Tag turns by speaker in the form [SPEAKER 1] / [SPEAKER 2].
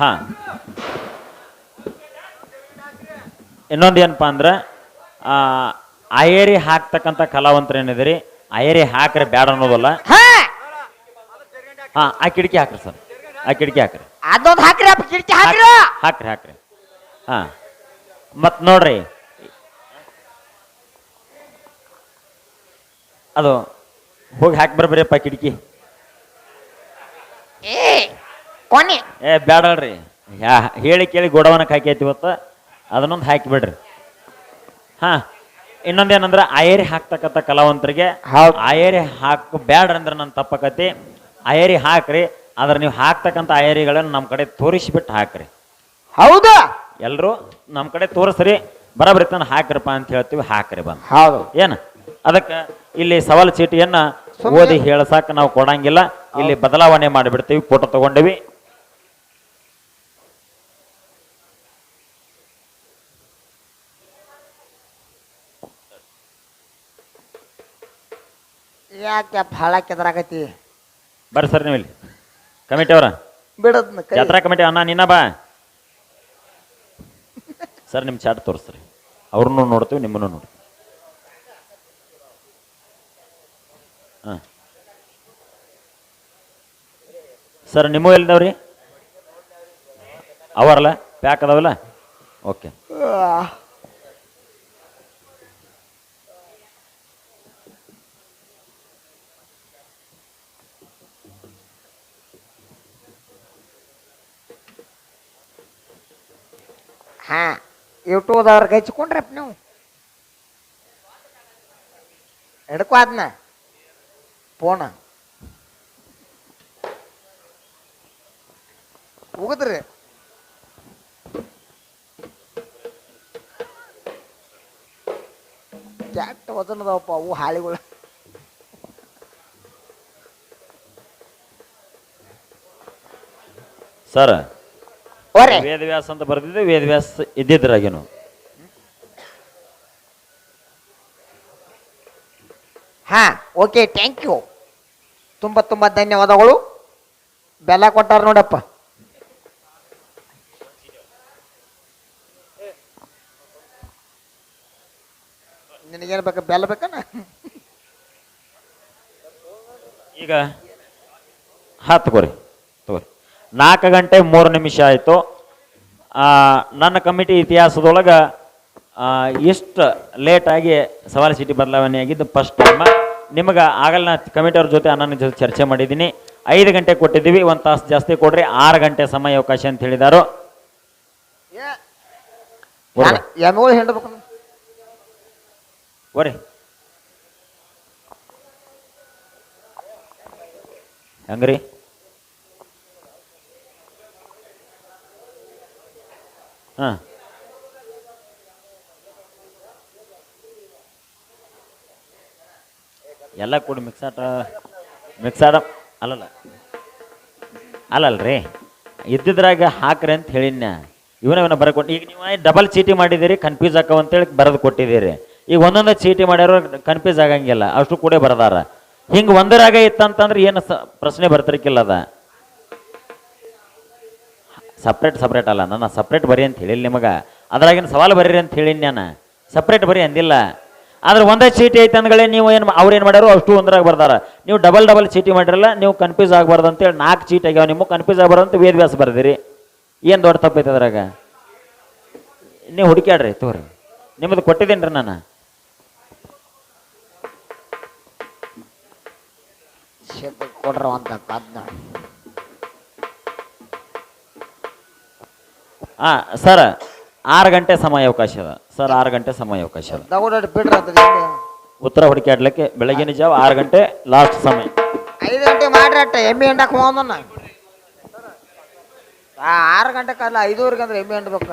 [SPEAKER 1] ಹಾ. ಇನ್ನೊಂದು ಏನಪ್ಪ ಅಂದ್ರೆ ಅಯರಿ ಹಾಕ್ತಕ್ಕಂಥ ಕಲಾವಂತರು ಏನಿದ್ರಿ ಅಯರಿ ಹಾಕ್ರೆ ಬ್ಯಾಡ ಅನ್ನೋದಲ್ಲ.
[SPEAKER 2] ಹಾ.
[SPEAKER 1] ಹಾ ಆ ಕಿಟಕಿ ಹಾಕ್ರಿ ಸರ್. ಆ ಕಿಟಕಿ ಹಾಕ್ರಿ.
[SPEAKER 2] ಅದೊಂದು ಹಾಕ್ರಿ ಅಪ್ಪ ಕಿಟಕಿ ಹಾಕ್ರಿ.
[SPEAKER 1] ಹಾಕ್ರಿ ಹಾಕ್ರಿ ಹಾ. ಮತ್ ನೋಡ್ರಿ. ಅದು ಹೋಗಿ ಹಾಕಿ ಬರ್ಬರಿಯಪ್ಪ ಕಿಟಕಿ
[SPEAKER 2] ಏ ಕೊನೆ.
[SPEAKER 1] ಏ ಬ್ಯಾಡಲ್ರಿ. ಯಾ ಹೇಳಿ ಕೇಳಿ ಗೋಡವನಕ್ಕೆ ಹಾಕೈತಿ ಇವತ್ತು. ಅದನ್ನೊಂದು ಹಾಕಿಬಿಡ್ರಿ ಹಾ ಇನ್ನೊಂದೇನಂದ್ರೆ ಅಯರಿ ಹಾಕ್ತಕ್ಕಂಥ ಕಲಾವಂತರಿಗೆ.
[SPEAKER 2] ಹೌದ್.
[SPEAKER 1] ಅಯರಿ ಹಾಕ ಬ್ಯಾಡ್ರಿ ಅಂದ್ರೆ ನನ್ನ ತಪ್ಪಕತಿ ಅಯರಿ ಹಾಕ್ರಿ ಆದ್ರೆ ನೀವು ಹಾಕ್ತಕ್ಕಂಥ ಅಯರಿಗಳನ್ನು ನಮ್ಮ ಕಡೆ ತೋರಿಸಿಬಿಟ್ಟು ಹಾಕ್ರಿ.
[SPEAKER 2] ಹೌದು?
[SPEAKER 1] ಎಲ್ಲರೂ ನಮ್ಮ ಕಡೆ ತೋರಿಸ್ರಿ ಬರಬರಿ ತನ ಹಾಕ್ರಪ್ಪ ಅಂತ ಹೇಳ್ತೀವಿ ಹಾಕ್ರಿ ಬಂದು.
[SPEAKER 2] ಹೌದು.
[SPEAKER 1] ಏನ? ಅದಕ್ಕೆ ಇಲ್ಲಿ ಸವಾಲು ಚೀಟಿಯನ್ನ ಓದಿ ಹೇಳಸಾಕ ನಾವು ಕೊಡಂಗಿಲ್ಲ. ಇಲ್ಲಿ ಬದಲಾವಣೆ ಮಾಡಿಬಿಡ್ತೀವಿ ಫೋಟೋ ತಗೊಂಡಿವಿ.
[SPEAKER 2] ಯಾಕೆ ಭಾಳ ಕೆದರಾಗತಿ?
[SPEAKER 1] ಬರ್ರಿ ಸರ್ ನೀವು ಇಲ್ಲಿ ಕಮಿಟಿ ಅವರ.
[SPEAKER 2] ಬಿಡದ್ನ ಕೈ.
[SPEAKER 1] ಜಾತ್ರಾ ಕಮಿಟಿ ಅಣ್ಣ ನಿನ್ನ ಬಾ. ಸರ್ ನಿಮ್ಮ ಚಾಟ್ ತೋರಿಸ್ರಿ. ಅವ್ರನ್ನೂ ನೋಡ್ತೀವಿ ನಿಮ್ಮನ್ನು ನೋಡ್ತೀವಿ. ಹಾಂ. ಸರ್ ನಿಮ್ಮ ಎಲ್ಲಿದಾವ್ರಿ? ಅವರಲ್ಲ? ಪ್ಯಾಕ್ ಅದಾವಲ್ಲ? ಓಕೆ
[SPEAKER 2] ಹಾ ಯೂಟ್ಯೂಬ್ದವ್ರಿಗೆ ಹಚ್ಕೊಂಡ್ರಪ್ಪ ನೀವು. ಹಿಡ್ಕೊ ಅದನ್ನ ಫೋನ. ಹೋಗದ್ರಿ ಕ್ಯಾಟ್ ವಜನದವಪ್ಪ ಅವು ಹಾಳಿಗಳು
[SPEAKER 1] ಸರ್
[SPEAKER 2] ಓರೆ
[SPEAKER 1] ವೇದವ್ಯಾಸ ಅಂತ ಬರ್ದಿದ್ದೆ ವೇದವ್ಯಾಸ ಇದ್ದಿದ್ರಾಗೇನು.
[SPEAKER 2] ಹಾ ಓಕೆ ಥ್ಯಾಂಕ್ ಯು ತುಂಬ ತುಂಬ ಧನ್ಯವಾದಗಳು. ಬೆಲ್ಲ ಕೊಟ್ಟಾರ ನೋಡಪ್ಪ. ನಿನಗೇನು ಬೇಕು ಬೆಲ್ಲ ಬೇಕನ?
[SPEAKER 1] ಈಗ ಹತ್ತು ತಗೋರಿ ನಾಲ್ಕು ಗಂಟೆ ಮೂರು ನಿಮಿಷ ಆಯಿತು. ನನ್ನ ಕಮಿಟಿ ಇತಿಹಾಸದೊಳಗೆ ಇಷ್ಟು ಲೇಟಾಗಿ ಸವಾಲು ಸಿಟಿ ಬದಲಾವಣೆ ಆಗಿದ್ದು ಫಸ್ಟ್ ಟೈಮ್ ನಿಮಗೆ ಆಗಲ್ಲ ನಾನು ಕಮಿಟಿ ಜೊತೆ ನನ್ನ ಜೊತೆ ಚರ್ಚೆ ಮಾಡಿದ್ದೀನಿ. ಐದು ಗಂಟೆ ಕೊಟ್ಟಿದ್ದೀವಿ ಒಂದು ತಾಸು ಜಾಸ್ತಿ ಕೊಡ್ರಿ ಆರು ಗಂಟೆ ಸಮಯ ಅವಕಾಶ ಅಂತ ಹೇಳಿದಾರು. ಬರ್ರಿ. ಹೆಂಗ್ರಿ? ಹಾಂ. ಎಲ್ಲ ಆಟ ಮಿಕ್ಸ್ ಮಿಕ್ಸಾಡ ಅಲ್ಲಲ್ಲ. ಅಲ್ಲಲ್ರಿ. ಇದ್ದಿದ್ರಾಗ ಹಾಕ್ರಿ ಅಂತ ಹೇಳಿನ ಇವನ ಇವನ ಬರಕೊಟ್ಟು ಈಗ ನೀವು ಡಬಲ್ ಚೀಟಿ ಮಾಡಿದ್ದೀರಿ ಕನ್ಫ್ಯೂಸ್ ಅಂತೇಳಿ ಬರೆದು ಕೊಟ್ಟಿದ್ದೀರಿ. ಈಗ ಒಂದೊಂದೇ ಚೀಟಿ ಮಾಡ್ಯಾರ ಕನ್ಫ್ಯೂಸ್ ಆಗಂಗಿಲ್ಲ, ಅಷ್ಟು ಕೂಡ ಬರದಾರ. ಹಿಂಗೆ ಒಂದರಾಗ ಇತ್ತಂತಂದ್ರೆ ಏನು ಪ್ರಶ್ನೆ ಬರ್ತಿರ್ಕಿಲ್ಲ ಅದ ಸಪ್ರೇಟ್ ಸಪ್ರೇಟ್ ಅಲ್ಲ. ನಾನು ಸಪ್ರೇಟ್ ಬರೀ ಅಂತ ಹೇಳಿಲ್ಲ ನಿಮಗೆ. ಅದ್ರಾಗಿನ ಸವಾಲು ಬರೀರಿ ಅಂತ ಹೇಳಿನಿ ನಾನು. ಸಪ್ರೇಟ್ ಬರೀ ಅಂದಿಲ್ಲ. ಆದ್ರೆ ಒಂದೇ ಚೀಟಿ ಐತೆ ಅಂದ್ಗಳೇ ನೀವು ಏನು ಅವ್ರು ಏನು ಮಾಡ್ಯಾರೋ ಅಷ್ಟು ಒಂದ್ರಾಗ ಬರ್ದಾರ. ನೀವು ಡಬಲ್ ಡಬಲ್ ಚೀಟಿ ಮಾಡಿರಲ್ಲ, ನೀವು ಕನ್ಫ್ಯೂಸ್ ಆಗಬಾರ್ದು ಅಂತೇಳಿ ನಾಲ್ಕು ಚೀಟಿ ಆಗ್ಯಾವ. ನಿಮಗೆ ಕನ್ಫ್ಯೂಸ್ ಆಗಬಾರ್ದು ಅಂತ ವೇದವ್ಯಾಸ ಬರ್ದಿರಿ. ಏನು ದೊಡ್ಡ ತಪ್ಪೈತೆ ಅದ್ರಾಗ? ನೀವು ಹುಡುಕ್ಯಾಡ್ರಿ ತೋರಿ ನಿಮ್ಮದು ಕೊಟ್ಟಿದ್ದೀನಿ ನಾನು.
[SPEAKER 2] ಕೊಡ್ರ ಅಂತ
[SPEAKER 1] ಹಾಂ ಸರ್ ಆರು ಗಂಟೆ ಸಮಯ ಅವಕಾಶ ಅದ. ಸರ್ ಆರು ಗಂಟೆ ಸಮಯ ಅವಕಾಶ ಅದ.
[SPEAKER 2] ತಗೊಂಡ್ರಿ ಬಿಡ್ರಿ ಅಂತ
[SPEAKER 1] ಉತ್ತರ ಹುಡುಕಾಡ್ಲಿಕ್ಕೆ ಬೆಳಗಿನ ಜಾವ ಆರು ಗಂಟೆ ಲಾಸ್ಟ್ ಸಮಯ.
[SPEAKER 2] ಐದು ಗಂಟೆ ಮಾಡ್ರಿ ಅಟ್ಟ ಎಮ್ಮೆ ಹಿಂಡಕ್ಕೆ ಹೋಗೋಣ ಆರು ಗಂಟೆ ಕಾಲ ಐದೂವರೆಗೆ ಅಂದ್ರೆ ಎಮ್ಮೆ ಹಿಂಡ್ಬೇಕು